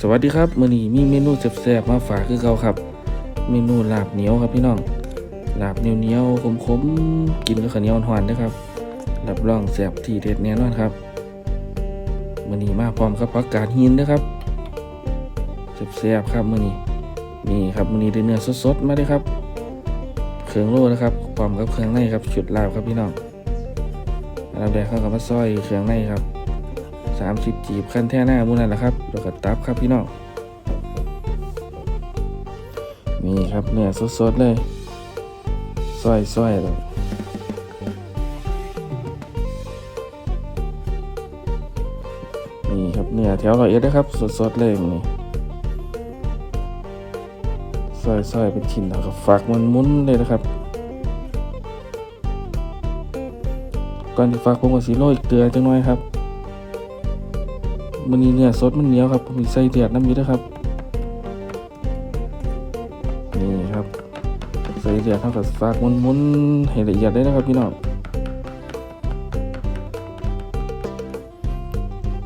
สวัสดีครับมื้อนี้มีเมนูแซ่บๆมาฝากคือเก่าครับ เมนูลาบเหนียวครับพี่น้องลาบเหนียวเหนียวๆขมๆกินกับข้าวเหนียวหวานนะครับรับรองแซ่บที่เด็ดแน่นอนครับมื้อนี้มาพร้อมกับผักกาดหินนะครับแซ่บๆครับมื้อนี้นี่ครับมื้อนี้ได้เนื้อสดๆมาเลยครับ เครื่องโลนะครับพร้อมกับเครื่องในครับชุดลาบครับพี่น้องลาบแดงเข้ากับมาซอยเครื่องในครับ สามสิบจีบขั้นแท่หน้ามูนั่นแหละครับแล้วก็ตับครับพี่น้องนี่ครับเนื้อสดๆเลยซอยซอยแล้วนี่ครับเนื้อแถวรอยเอ็ดนะครับสดๆเลยมันนี่ซอยซอยเป็นชิ้นแล้วก็ฝักมันมุนเลยนะครับก่อนที่ฝักผมก็สีโรยเกลือจังน้อยครับ มันนี้เนี่ยสดมันเหนียวครับผมมีใส่เดือดน้ำอยู่ด้วยครับนี่ครับใส่เดือดเท่ากับฝากมุนๆให้ละเอียดได้นะครับพี่น้อง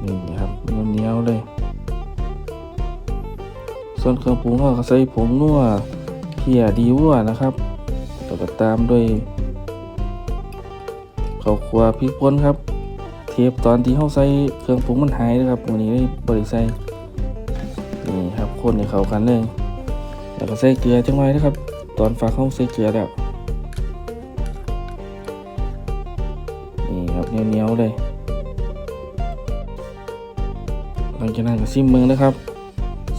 นี่ครับมันเหนียวเลย ส่วนเครื่องปรุงก็ใส่ผงนัวเพียดีวัวนะครับแล้วก็ตามด้วยข้าวคั่วพริกป่นครับ เทปตอนที่เขาใส่เครื่องปรุงมันหายนะครับวันนี้ได้บริใส่นี่ครับคนให้เข้ากันเลยแล้วก็ใส่เกลือจังไว้นะครับ ตอนฝากเข้าใส่เกลือแล้วนี่ครับเนียวๆเลยหลังจากนั้นก็ซิมเมืองนะครับ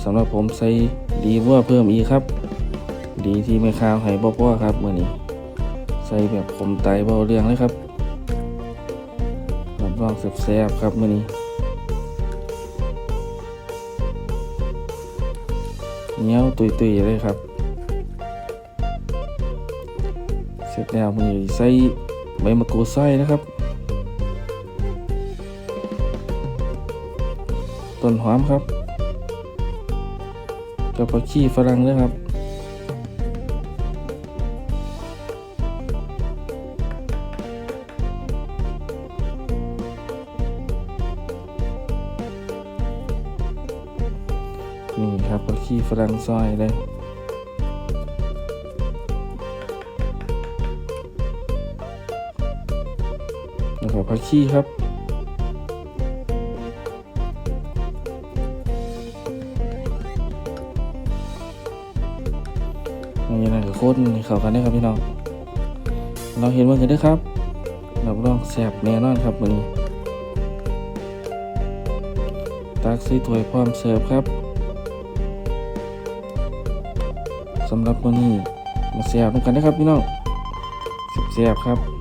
สำหรับผมใส่ดีวัวเพิ่มอีกครับ ดีที่ไม่ข้าวให้บ่พ่อครับมื่อนี้ ใส่แบบผมไตเบาเรื่องเลยครับ รับรองแซ่บๆครับมื้อนี้เหนียวตุยๆเลยครับ เสร็จแล้วมื้อนี้ใส่ใบมะกรูดซอยนะครับ ต้นหอมครับกับผักชีฝรั่งด้วยครับ นี่ครับผักชีฝรั่งซอยเลยแล้วก็ผักชีครับอย่านก็โคตรเข้ากันได้ครับพี่น้อง เราเห็นว่ากันด้วยครับรับรองแซ่บแน่นอนครับวันนี้ ตักใส่ถ้วยพร้อมเสิร์ฟครับ สำหรับวันนี้มาแซ่บกันนะครับพี่น้องแซ่บๆครับ